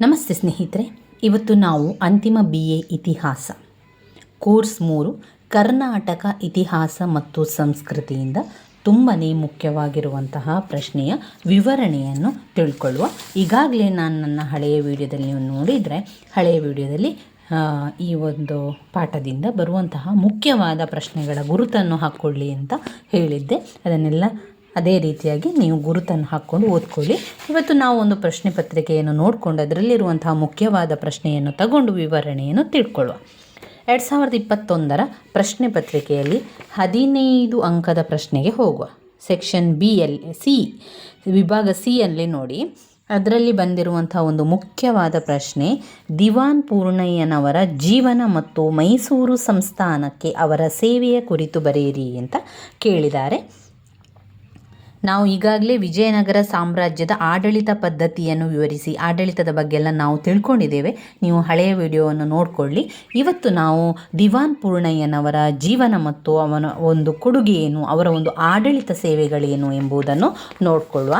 ನಮಸ್ತೆ ಸ್ನೇಹಿತರೆ, ಇವತ್ತು ನಾವು ಅಂತಿಮ ಬಿ ಎ ಇತಿಹಾಸ, ಕೋರ್ಸ್ ಮೂರು, ಕರ್ನಾಟಕ ಇತಿಹಾಸ ಮತ್ತು ಸಂಸ್ಕೃತಿಯಿಂದ ತುಂಬಾ ಮುಖ್ಯವಾಗಿರುವಂತಹ ಪ್ರಶ್ನೆಯ ವಿವರಣೆಯನ್ನು ತಿಳ್ಕೊಳ್ಳುವ. ಈಗಾಗಲೇ ನಾನು ನನ್ನ ಹಳೆಯ ವಿಡಿಯೋದಲ್ಲಿ ನೋಡಿದರೆ, ಹಳೆಯ ವಿಡಿಯೋದಲ್ಲಿ ಈ ಒಂದು ಪಾಠದಿಂದ ಬರುವಂತಹ ಮುಖ್ಯವಾದ ಪ್ರಶ್ನೆಗಳ ಗುರುತನ್ನು ಹಾಕ್ಕೊಳ್ಳಿ ಅಂತ ಹೇಳಿದ್ದೆ. ಅದನ್ನೆಲ್ಲ ಅದೇ ರೀತಿಯಾಗಿ ನೀವು ಗುರುತನ್ನು ಹಾಕ್ಕೊಂಡು ಓದ್ಕೊಳ್ಳಿ. ಇವತ್ತು ನಾವು ಒಂದು ಪ್ರಶ್ನೆ ಪತ್ರಿಕೆಯನ್ನು ನೋಡಿಕೊಂಡು ಅದರಲ್ಲಿರುವಂತಹ ಮುಖ್ಯವಾದ ಪ್ರಶ್ನೆಯನ್ನು ತಗೊಂಡು ವಿವರಣೆಯನ್ನು ತಿಳ್ಕೊಳ್ಳುವ. ಎರಡು ಸಾವಿರದ ಇಪ್ಪತ್ತೊಂದರ ಪ್ರಶ್ನೆ ಪತ್ರಿಕೆಯಲ್ಲಿ ಹದಿನೈದು ಅಂಕದ ಪ್ರಶ್ನೆಗೆ ಹೋಗುವ. ಸೆಕ್ಷನ್ ಬಿ ಎಲ್ ಸಿ, ವಿಭಾಗ ಸಿ ಅಲ್ಲಿ ನೋಡಿ. ಅದರಲ್ಲಿ ಬಂದಿರುವಂಥ ಒಂದು ಮುಖ್ಯವಾದ ಪ್ರಶ್ನೆ, ದಿವಾನ್ ಪೂರ್ಣಯ್ಯನವರ ಜೀವನ ಮತ್ತು ಮೈಸೂರು ಸಂಸ್ಥಾನಕ್ಕೆ ಅವರ ಸೇವೆಯ ಕುರಿತು ಬರೆಯಿರಿ ಅಂತ ಕೇಳಿದ್ದಾರೆ. ನಾವು ಈಗಾಗಲೇ ವಿಜಯನಗರ ಸಾಮ್ರಾಜ್ಯದ ಆಡಳಿತ ಪದ್ಧತಿಯನ್ನು ವಿವರಿಸಿ, ಆಡಳಿತದ ಬಗ್ಗೆ ಎಲ್ಲ ನಾವು ತಿಳ್ಕೊಂಡಿದ್ದೇವೆ. ನೀವು ಹಳೆಯ ವಿಡಿಯೋವನ್ನು ನೋಡಿಕೊಳ್ಳಿ. ಇವತ್ತು ನಾವು ದಿವಾನ್ ಪೂರ್ಣಯ್ಯನವರ ಜೀವನ ಮತ್ತು ಅವನ ಒಂದು ಕೊಡುಗೆ ಏನು, ಅವರ ಒಂದು ಆಡಳಿತ ಸೇವೆಗಳೇನು ಎಂಬುದನ್ನು ನೋಡಿಕೊಳ್ಳುವ.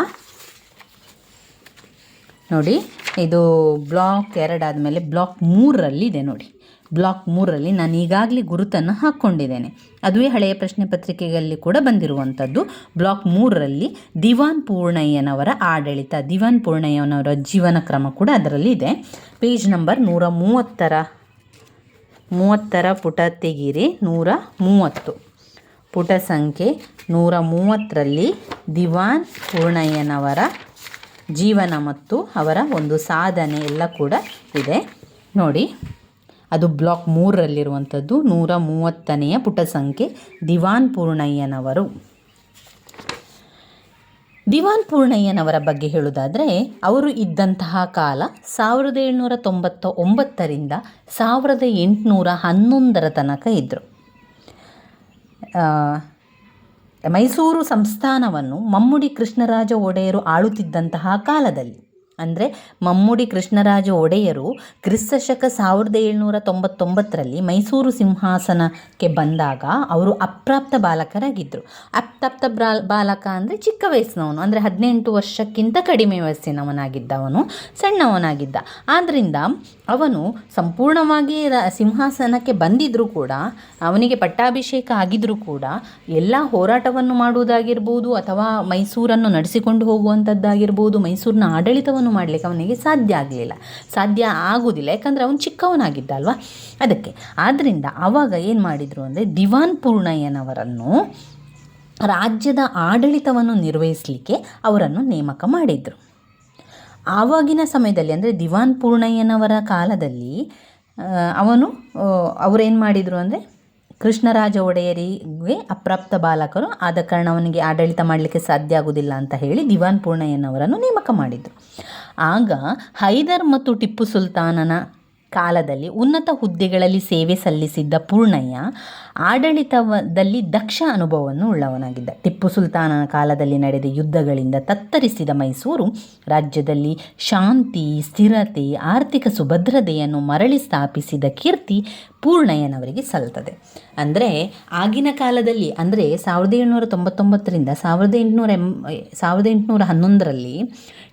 ನೋಡಿ, ಇದು ಬ್ಲಾಕ್ ಎರಡಾದ ಮೇಲೆ ಬ್ಲಾಕ್ ಮೂರರಲ್ಲಿದೆ ನೋಡಿ. ಬ್ಲಾಕ್ ಮೂರರಲ್ಲಿ ನಾನು ಈಗಾಗಲೇ ಗುರುತನ್ನು ಹಾಕ್ಕೊಂಡಿದ್ದೇನೆ. ಅದುವೇ ಹಳೆಯ ಪ್ರಶ್ನೆ ಪತ್ರಿಕೆಯಲ್ಲಿ ಕೂಡ ಬಂದಿರುವಂಥದ್ದು. ಬ್ಲಾಕ್ ಮೂರರಲ್ಲಿ ದಿವಾನ್ ಪೂರ್ಣಯ್ಯನವರ ಆಡಳಿತ, ದಿವಾನ್ ಪೂರ್ಣಯ್ಯನವರ ಜೀವನ ಕ್ರಮ ಕೂಡ ಅದರಲ್ಲಿ ಇದೆ. ಪೇಜ್ ನಂಬರ್ ನೂರ ಮೂವತ್ತರ ಮೂವತ್ತರ ಪುಟ ತೆಗಿರಿ, ನೂರ ಮೂವತ್ತು. ಪುಟ ಸಂಖ್ಯೆ ನೂರ ಮೂವತ್ತರಲ್ಲಿ ದಿವಾನ್ ಪೂರ್ಣಯ್ಯನವರ ಜೀವನ ಮತ್ತು ಅವರ ಒಂದು ಸಾಧನೆ ಎಲ್ಲ ಕೂಡ ಇದೆ. ನೋಡಿ. ಅದು ಬ್ಲಾಕ್ ಮೂರರಲ್ಲಿರುವಂಥದ್ದು, ನೂರ ಮೂವತ್ತನೆಯ ಪುಟ ಸಂಖ್ಯೆ ದಿವಾನ್ ಪೂರ್ಣಯ್ಯನವರು. ದಿವಾನ್ ಪೂರ್ಣಯ್ಯನವರ ಬಗ್ಗೆ ಹೇಳುವುದಾದರೆ, ಅವರು ಇದ್ದಂತಹ ಕಾಲ ಸಾವಿರದ ಏಳ್ನೂರ ತೊಂಬತ್ತ ಒಂಬತ್ತರಿಂದ ಸಾವಿರದ ಎಂಟುನೂರ ಹನ್ನೊಂದರ ತನಕ ಇದ್ದರು ಮೈಸೂರು ಸಂಸ್ಥಾನವನ್ನು ಮಮ್ಮುಡಿ ಕೃಷ್ಣರಾಜ ಒಡೆಯರು ಆಳುತ್ತಿದ್ದಂತಹ ಕಾಲದಲ್ಲಿ. ಅಂದರೆ ಮಮ್ಮುಡಿ ಕೃಷ್ಣರಾಜ ಒಡೆಯರು ಕ್ರಿಸ್ತಶಕ ಸಾವಿರದ ಏಳ್ನೂರ ತೊಂಬತ್ತೊಂಬತ್ತರಲ್ಲಿ ಮೈಸೂರು ಸಿಂಹಾಸನಕ್ಕೆ ಬಂದಾಗ ಅವರು ಅಪ್ರಾಪ್ತ ಬಾಲಕರಾಗಿದ್ದರು ಅಪ್ರಾಪ್ತ ಬ್ರಾ, ಬಾಲಕ ಅಂದರೆ ಚಿಕ್ಕ ವಯಸ್ಸಿನವನು, ಅಂದರೆ ಹದಿನೆಂಟು ವರ್ಷಕ್ಕಿಂತ ಕಡಿಮೆ ವಯಸ್ಸಿನವನಾಗಿದ್ದವನು, ಸಣ್ಣವನಾಗಿದ್ದ. ಆದ್ದರಿಂದ ಅವನು ಸಂಪೂರ್ಣವಾಗಿ ಸಿಂಹಾಸನಕ್ಕೆ ಬಂದಿದ್ದರೂ ಕೂಡ, ಅವನಿಗೆ ಪಟ್ಟಾಭಿಷೇಕ ಆಗಿದ್ದರೂ ಕೂಡ, ಎಲ್ಲ ಹೋರಾಟವನ್ನು ಮಾಡುವುದಾಗಿರ್ಬೋದು ಅಥವಾ ಮೈಸೂರನ್ನು ನಡೆಸಿಕೊಂಡು ಹೋಗುವಂಥದ್ದಾಗಿರ್ಬೋದು ಮೈಸೂರಿನ ಆಡಳಿತವನ್ನು ಮಾಡಲಿಕ್ಕೆ ಅವನಿಗೆ ಸಾಧ್ಯ ಆಗಲಿಲ್ಲ. ಸಾಧ್ಯ ಆಗುವುದಿಲ್ಲ ಯಾಕಂದರೆ ಅವನು ಚಿಕ್ಕವನಾಗಿದ್ದ ಅಲ್ವಾ ಅದಕ್ಕೆ ಆದ್ದರಿಂದ ಆವಾಗ ಏನು ಮಾಡಿದರು ಅಂದರೆ ದಿವಾನ್ ಪೂರ್ಣಯ್ಯನವರನ್ನು ರಾಜ್ಯದ ಆಡಳಿತವನ್ನು ನಿರ್ವಹಿಸಲಿಕ್ಕೆ ಅವರನ್ನು ನೇಮಕ ಮಾಡಿದರು. ಆವಾಗಿನ ಸಮಯದಲ್ಲಿ ಅಂದರೆ ದಿವಾನ್ ಪೂರ್ಣಯ್ಯನವರ ಕಾಲದಲ್ಲಿ ಅವನು ಅವರೇನು ಮಾಡಿದರು ಅಂದರೆ ಕೃಷ್ಣರಾಜ ಒಡೆಯರಿಗೆ ಅಪ್ರಾಪ್ತ ಬಾಲಕರು, ಆದ ಕಾರಣ ಅವನಿಗೆ ಆಡಳಿತ ಮಾಡಲಿಕ್ಕೆ ಸಾಧ್ಯ ಆಗುವುದಿಲ್ಲ ಅಂತ ಹೇಳಿ ದಿವಾನ್ ಪೂರ್ಣಯ್ಯನವರನ್ನು ನೇಮಕ ಮಾಡಿದರು. ಆಗ ಹೈದರ್ ಮತ್ತು ಟಿಪ್ಪು ಸುಲ್ತಾನನ ಕಾಲದಲ್ಲಿ ಉನ್ನತ ಹುದ್ದೆಗಳಲ್ಲಿ ಸೇವೆ ಸಲ್ಲಿಸಿದ್ದ ಪೂರ್ಣಯ್ಯ ಆಡಳಿತದಲ್ಲಿ ದಕ್ಷ ಅನುಭವವನ್ನು ಉಳ್ಳವನಾಗಿದ್ದ. ಟಿಪ್ಪು ಸುಲ್ತಾನನ ಕಾಲದಲ್ಲಿ ನಡೆದ ಯುದ್ಧಗಳಿಂದ ತತ್ತರಿಸಿದ ಮೈಸೂರು ರಾಜ್ಯದಲ್ಲಿ ಶಾಂತಿ, ಸ್ಥಿರತೆ, ಆರ್ಥಿಕ ಸುಭದ್ರತೆಯನ್ನು ಮರಳಿ ಸ್ಥಾಪಿಸಿದ ಕೀರ್ತಿ ಪೂರ್ಣಯ್ಯನವರಿಗೆ ಸಲ್ತದೆ ಅಂದರೆ ಆಗಿನ ಕಾಲದಲ್ಲಿ, ಅಂದರೆ ಸಾವಿರದ ಏಳ್ನೂರ ತೊಂಬತ್ತೊಂಬತ್ತರಿಂದ ಸಾವಿರದ ಎಂಟುನೂರ ಎಂ, ಸಾವಿರದ ಎಂಟುನೂರ ಹನ್ನೊಂದರಲ್ಲಿ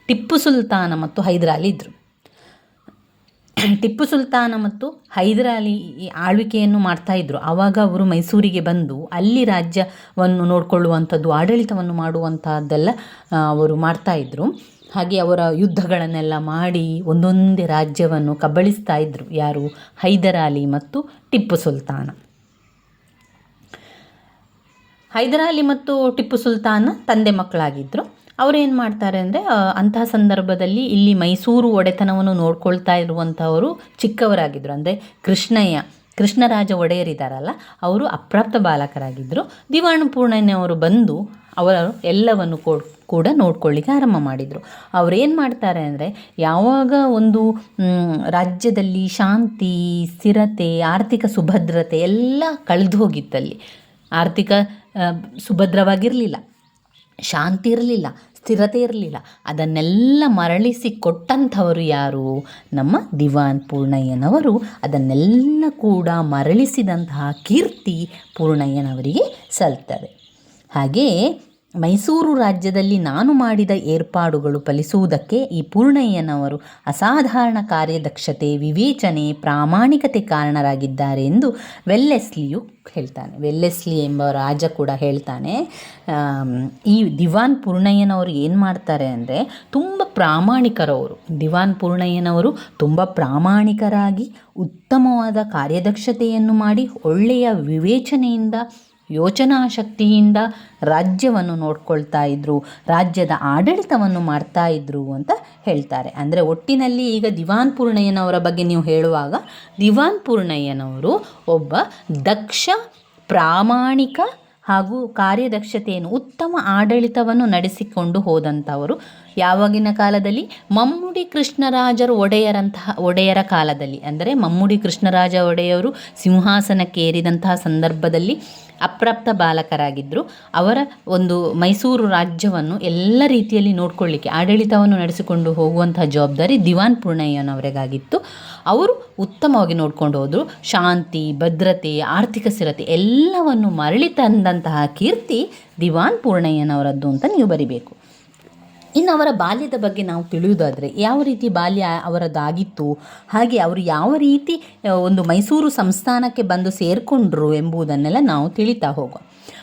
ಟಿಪ್ಪು ಸುಲ್ತಾನ ಮತ್ತು ಹೈದರಾಲಿ ಇದ್ದರು ಟಿಪ್ಪು ಸುಲ್ತಾನ ಮತ್ತು ಹೈದರಾಲಿ ಆಳ್ವಿಕೆಯನ್ನು ಮಾಡ್ತಾ ಇದ್ದರು ಆವಾಗ ಅವರು ಮೈಸೂರಿಗೆ ಬಂದು ಅಲ್ಲಿ ರಾಜ್ಯವನ್ನು ನೋಡಿಕೊಳ್ಳುವಂಥದ್ದು, ಆಡಳಿತವನ್ನು ಮಾಡುವಂಥದ್ದೆಲ್ಲ ಅವರು ಮಾಡ್ತಾ ಇದ್ದರು ಹಾಗೆ ಅವರ ಯುದ್ಧಗಳನ್ನೆಲ್ಲ ಮಾಡಿ ಒಂದೊಂದೇ ರಾಜ್ಯವನ್ನು ಕಬಳಿಸ್ತಾ ಇದ್ದರು ಯಾರು? ಹೈದರಾಲಿ ಮತ್ತು ಟಿಪ್ಪು ಸುಲ್ತಾನ. ಹೈದರಾಲಿ ಮತ್ತು ಟಿಪ್ಪು ಸುಲ್ತಾನ ತಂದೆ ಮಕ್ಕಳಾಗಿದ್ದರು ಅವರೇನು ಮಾಡ್ತಾರೆ ಅಂದರೆ ಅಂತಹ ಸಂದರ್ಭದಲ್ಲಿ ಇಲ್ಲಿ ಮೈಸೂರು ಒಡೆತನವನ್ನು ನೋಡ್ಕೊಳ್ತಾ ಇರುವಂಥವರು ಚಿಕ್ಕವರಾಗಿದ್ದರು ಅಂದರೆ ಕೃಷ್ಣಯ್ಯ, ಕೃಷ್ಣರಾಜ ಒಡೆಯರಿದ್ದಾರಲ್ಲ ಅವರು ಅಪ್ರಾಪ್ತ ಬಾಲಕರಾಗಿದ್ದರು ದಿವಾಣ ಪೂರ್ಣಯ್ಯನವರು ಬಂದು ಅವರು ಎಲ್ಲವನ್ನು ಕೂಡ ನೋಡ್ಕೊಳ್ಳಿಕ್ಕೆ ಆರಂಭ ಮಾಡಿದರು. ಅವರೇನು ಮಾಡ್ತಾರೆ ಅಂದರೆ, ಯಾವಾಗ ಒಂದು ರಾಜ್ಯದಲ್ಲಿ ಶಾಂತಿ, ಸ್ಥಿರತೆ, ಆರ್ಥಿಕ ಸುಭದ್ರತೆ ಎಲ್ಲ ಕಳೆದು ಹೋಗಿತ್ತಲ್ಲಿ, ಆರ್ಥಿಕ ಸುಭದ್ರವಾಗಿರಲಿಲ್ಲ. ಶಾಂತಿ ಇರಲಿಲ್ಲ, ಸ್ಥಿರತೆ ಇರಲಿಲ್ಲ. ಅದನ್ನೆಲ್ಲ ಮರಳಿಸಿ ಕೊಟ್ಟಂಥವರು ಯಾರು? ನಮ್ಮ ದಿವಾನ್ ಪೂರ್ಣಯ್ಯನವರು. ಅದನ್ನೆಲ್ಲ ಕೂಡ ಮರಳಿಸಿದಂತಹ ಕೀರ್ತಿ ಪೂರ್ಣಯ್ಯನವರಿಗೆ ಸಲ್ತದೆ. ಹಾಗೆಯೇ ಮೈಸೂರು ರಾಜ್ಯದಲ್ಲಿ ನಾನು ಮಾಡಿದ ಏರ್ಪಾಡುಗಳು ಫಲಿಸುವುದಕ್ಕೆ ಈ ಪೂರ್ಣಯ್ಯನವರು ಅಸಾಧಾರಣ ಕಾರ್ಯದಕ್ಷತೆ, ವಿವೇಚನೆ, ಪ್ರಾಮಾಣಿಕತೆ ಕಾರಣರಾಗಿದ್ದಾರೆ ಎಂದು ವೆಲ್ಲೆಸ್ಲಿಯು ಹೇಳ್ತಾನೆ. ವೆಲ್ಲೆಸ್ಲಿ ಎಂಬ ರಾಜ ಕೂಡ ಹೇಳ್ತಾನೆ ಈ ದಿವಾನ್ ಪೂರ್ಣಯ್ಯನವರು ಏನು ಮಾಡ್ತಾರೆ ಅಂದರೆ ತುಂಬ ಪ್ರಾಮಾಣಿಕರವರು. ದಿವಾನ್ ಪೂರ್ಣಯ್ಯನವರು ತುಂಬ ಪ್ರಾಮಾಣಿಕರಾಗಿ ಉತ್ತಮವಾದ ಕಾರ್ಯದಕ್ಷತೆಯನ್ನು ಮಾಡಿ ಒಳ್ಳೆಯ ವಿವೇಚನೆಯಿಂದ ಯೋಚನಾ ಶಕ್ತಿಯಿಂದ ರಾಜ್ಯವನ್ನು ನೋಡ್ಕೊಳ್ತಾ ಇದ್ರು, ರಾಜ್ಯದ ಆಡಳಿತವನ್ನು ಮಾಡ್ತಾ ಇದ್ರು ಅಂತ ಹೇಳ್ತಾರೆ. ಅಂದರೆ ಒಟ್ಟಿನಲ್ಲಿ ಈಗ ದಿವಾನ್ ಪೂರ್ಣಯ್ಯನವರ ಬಗ್ಗೆ ನೀವು ಹೇಳುವಾಗ, ದಿವಾನ್ ಪೂರ್ಣಯ್ಯನವರು ಒಬ್ಬ ದಕ್ಷ, ಪ್ರಾಮಾಣಿಕ ಹಾಗೂ ಕಾರ್ಯದಕ್ಷತೆಯನ್ನು ಉತ್ತಮ ಆಡಳಿತವನ್ನು ನಡೆಸಿಕೊಂಡು ಹೋದಂಥವರು ಯಾವಾಗಿನ ಕಾಲದಲ್ಲಿ? ಮಮ್ಮುಡಿ ಕೃಷ್ಣರಾಜರು ಒಡೆಯರಂತಹ, ಒಡೆಯರ ಕಾಲದಲ್ಲಿ. ಅಂದರೆ ಮಮ್ಮುಡಿ ಕೃಷ್ಣರಾಜ ಒಡೆಯವರು ಸಿಂಹಾಸನಕ್ಕೆ ಏರಿದಂತಹ ಸಂದರ್ಭದಲ್ಲಿ ಅಪ್ರಾಪ್ತ ಬಾಲಕರಾಗಿದ್ದರು ಅವರ ಒಂದು ಮೈಸೂರು ರಾಜ್ಯವನ್ನು ಎಲ್ಲ ರೀತಿಯಲ್ಲಿ ನೋಡ್ಕೊಳ್ಳಿಕ್ಕೆ, ಆಡಳಿತವನ್ನು ನಡೆಸಿಕೊಂಡು ಹೋಗುವಂತಹ ಜವಾಬ್ದಾರಿ ದಿವಾನ್ ಪೂರ್ಣಯ್ಯನವರಿಗಾಗಿತ್ತು. ಅವರು ಉತ್ತಮವಾಗಿ ನೋಡ್ಕೊಂಡು ಹೋದರು. ಶಾಂತಿ, ಭದ್ರತೆ, ಆರ್ಥಿಕ ಸ್ಥಿರತೆ ಎಲ್ಲವನ್ನು ಮರಳಿ ತಂದಂತಹ ಕೀರ್ತಿ ದಿವಾನ್ ಪೂರ್ಣಯ್ಯನವರದ್ದು ಅಂತ ನೀವು ಬರಿಬೇಕು. ಇನ್ನು ಅವರ ಬಾಲ್ಯದ ಬಗ್ಗೆ ನಾವು ತಿಳಿಯುವುದಾದರೆ ಯಾವ ರೀತಿ ಬಾಲ್ಯ ಅವರದ್ದಾಗಿತ್ತು ಹಾಗೆ ಅವರು ಯಾವ ರೀತಿ ಒಂದು ಮೈಸೂರು ಸಂಸ್ಥಾನಕ್ಕೆ ಬಂದು ಸೇರಿಕೊಂಡ್ರು ಎಂಬುದನ್ನೆಲ್ಲ ನಾವು ತಿಳಿತಾ ಹೋಗುವ.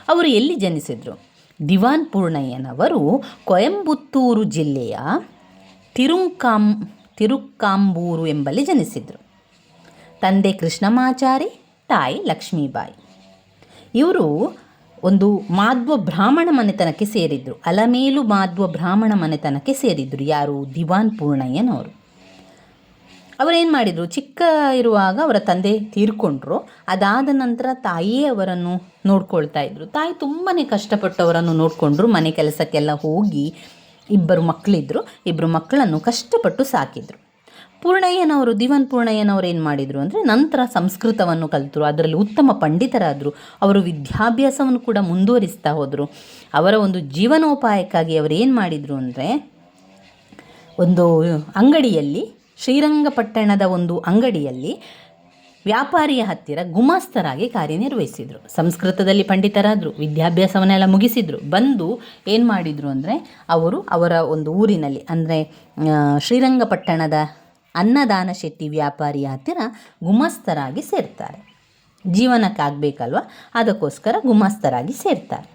ಅವರು ಎಲ್ಲಿ ಜನಿಸಿದರು? ದಿವಾನ್ ಪೂರ್ಣಯ್ಯನವರು ಕೊಯಂಬತ್ತೂರು ಜಿಲ್ಲೆಯ ತಿರುಂಕಾಂ, ತಿರುಕ್ಕಾಂಬೂರು ಎಂಬಲ್ಲಿ ಜನಿಸಿದರು. ತಂದೆ ಕೃಷ್ಣಮಾಚಾರಿ, ತಾಯಿ ಲಕ್ಷ್ಮೀಬಾಯಿ. ಇವರು ಒಂದು ಮಾಧ್ವ ಬ್ರಾಹ್ಮಣ ಮನೆತನಕ್ಕೆ ಸೇರಿದ್ರು, ಅಲಮೇಲು ಮಾಧ್ವ ಬ್ರಾಹ್ಮಣ ಮನೆತನಕ್ಕೆ ಸೇರಿದ್ರು, ಯಾರು? ದಿವಾನ್ ಪೂರ್ಣಯ್ಯನವರು. ಅವರೇನು ಮಾಡಿದರು? ಚಿಕ್ಕ ಇರುವಾಗ ಅವರ ತಂದೆ ತೀರ್ಕೊಂಡ್ರು. ಅದಾದ ನಂತರ ತಾಯಿಯೇ ಅವರನ್ನು ನೋಡ್ಕೊಳ್ತಾ ಇದ್ರು. ತಾಯಿ ತುಂಬಾ ಕಷ್ಟಪಟ್ಟು ಅವರನ್ನು ನೋಡಿಕೊಂಡ್ರು. ಮನೆ ಕೆಲಸಕ್ಕೆಲ್ಲ ಹೋಗಿ ಇಬ್ಬರು ಮಕ್ಕಳಿದ್ರು ಇಬ್ಬರು ಮಕ್ಕಳನ್ನು ಕಷ್ಟಪಟ್ಟು ಸಾಕಿದ್ರು. ಪೂರ್ಣಯ್ಯನವರು, ದಿವನ್ ಪೂರ್ಣಯ್ಯನವರು ಏನು ಮಾಡಿದರು ಅಂದರೆ ನಂತರ ಸಂಸ್ಕೃತವನ್ನು ಕಲಿತರು. ಅದರಲ್ಲಿ ಉತ್ತಮ ಪಂಡಿತರಾದರು. ಅವರು ವಿದ್ಯಾಭ್ಯಾಸವನ್ನು ಕೂಡ ಮುಂದುವರಿಸ್ತಾ ಹೋದರು. ಅವರ ಒಂದು ಜೀವನೋಪಾಯಕ್ಕಾಗಿ ಅವರು ಏನು ಮಾಡಿದರು ಅಂದರೆ ಒಂದು ಅಂಗಡಿಯಲ್ಲಿ, ಶ್ರೀರಂಗಪಟ್ಟಣದ ಒಂದು ಅಂಗಡಿಯಲ್ಲಿ ವ್ಯಾಪಾರಿಯ ಹತ್ತಿರ ಗುಮಾಸ್ತರಾಗಿ ಕಾರ್ಯನಿರ್ವಹಿಸಿದರು. ಸಂಸ್ಕೃತದಲ್ಲಿ ಪಂಡಿತರಾದರು, ವಿದ್ಯಾಭ್ಯಾಸವನ್ನೆಲ್ಲ ಮುಗಿಸಿದರು. ಬಂದು ಏನು ಮಾಡಿದರು ಅಂದರೆ ಅವರು ಅವರ ಒಂದು ಊರಿನಲ್ಲಿ, ಅಂದರೆ ಶ್ರೀರಂಗಪಟ್ಟಣದ ಅನ್ನದಾನ ಶೆಟ್ಟಿ ವ್ಯಾಪಾರಿಯ ಹತ್ತಿರ ಗುಮಾಸ್ತರಾಗಿ ಸೇರ್ತಾರೆ. ಜೀವನಕ್ಕಾಗಬೇಕಲ್ವ? ಅದಕ್ಕೋಸ್ಕರ ಗುಮಾಸ್ತರಾಗಿ ಸೇರ್ತಾರೆ.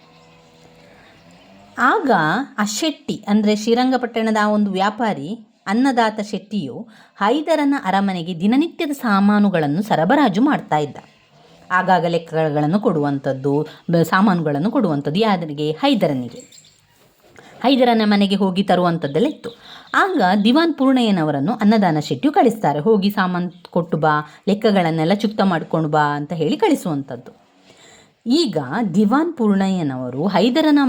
ಆಗ ಆ ಶೆಟ್ಟಿ, ಅಂದರೆ ಶ್ರೀರಂಗಪಟ್ಟಣದ ಆ ಒಂದು ವ್ಯಾಪಾರಿ, ಅನ್ನದಾತ ಶೆಟ್ಟಿಯು ಹೈದರನ ಅರಮನೆಗೆ ದಿನನಿತ್ಯದ ಸಾಮಾನುಗಳನ್ನು ಸರಬರಾಜು ಮಾಡ್ತಾ ಇದ್ದ. ಆಗಾಗ ಲೆಕ್ಕಗಳನ್ನು ಕೊಡುವಂಥದ್ದು ಸಾಮಾನುಗಳನ್ನು ಕೊಡುವಂಥದ್ದು ಯಾರಿಗೆ? ಹೈದರನಿಗೆ. ಹೈದರನ ಮನೆಗೆ ಹೋಗಿ ತರುವಂಥದ್ದೆಲ್ಲ ಇತ್ತು. ಆಗ ದಿವಾನ್ ಪೂರ್ಣಯ್ಯನವರನ್ನು ಅನ್ನದಾನ ಶೆಟ್ಟಿಯು ಕಳಿಸ್ತಾರೆ. ಹೋಗಿ ಸಾಮಾನು ಕೊಟ್ಟು ಬಾ, ಲೆಕ್ಕಗಳನ್ನೆಲ್ಲ ಚುಕ್ತ ಮಾಡ್ಕೊಂಡು ಬಾ ಅಂತ ಹೇಳಿ ಕಳಿಸುವಂಥದ್ದು. ಈಗ ದಿವಾನ್ ಪೂರ್ಣಯ್ಯನವರು ಹೈದರನ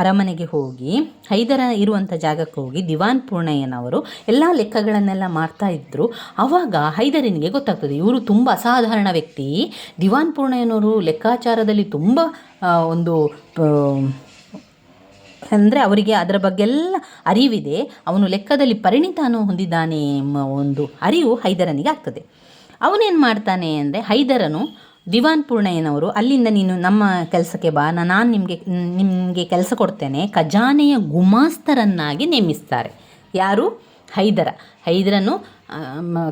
ಅರಮನೆಗೆ ಹೋಗಿ, ಹೈದರ ಇರುವಂಥ ಜಾಗಕ್ಕೆ ಹೋಗಿ ದಿವಾನ್ ಪೂರ್ಣಯ್ಯನವರು ಎಲ್ಲ ಲೆಕ್ಕಗಳನ್ನೆಲ್ಲ ಮಾಡ್ತಾ ಇದ್ದರು ಆವಾಗ ಹೈದರನಿಗೆ ಗೊತ್ತಾಗ್ತದೆ, ಇವರು ತುಂಬ ಅಸಾಧಾರಣ ವ್ಯಕ್ತಿ. ದಿವಾನ್ ಪೂರ್ಣಯ್ಯನವರು ಲೆಕ್ಕಾಚಾರದಲ್ಲಿ ತುಂಬ ಒಂದು ಅಂದರೆ ಅವರಿಗೆ ಅದರ ಬಗ್ಗೆ ಎಲ್ಲ ಅರಿವಿದೆ. ಅವನು ಲೆಕ್ಕದಲ್ಲಿ ಪರಿಣಿತಾನು ಹೊಂದಿದ್ದಾನೆ ಎಂಬ ಒಂದು ಅರಿವು ಹೈದರನಿಗೆ ಆಗ್ತದೆ. ಅವನೇನು ಮಾಡ್ತಾನೆ ಅಂದರೆ ಹೈದರನು ದಿವಾನ್ ಪೂರ್ಣಯ್ಯನವರು, ಅಲ್ಲಿಂದ ನೀನು ನಮ್ಮ ಕೆಲಸಕ್ಕೆ ಬಾ ನಾನು ನಿಮಗೆ ನಿಮಗೆ ಕೆಲಸ ಕೊಡ್ತೇನೆ. ಖಜಾನೆಯ ಗುಮಾಸ್ತರನ್ನಾಗಿ ನೇಮಿಸ್ತಾರೆ. ಯಾರು? ಹೈದರ. ಹೈದರನು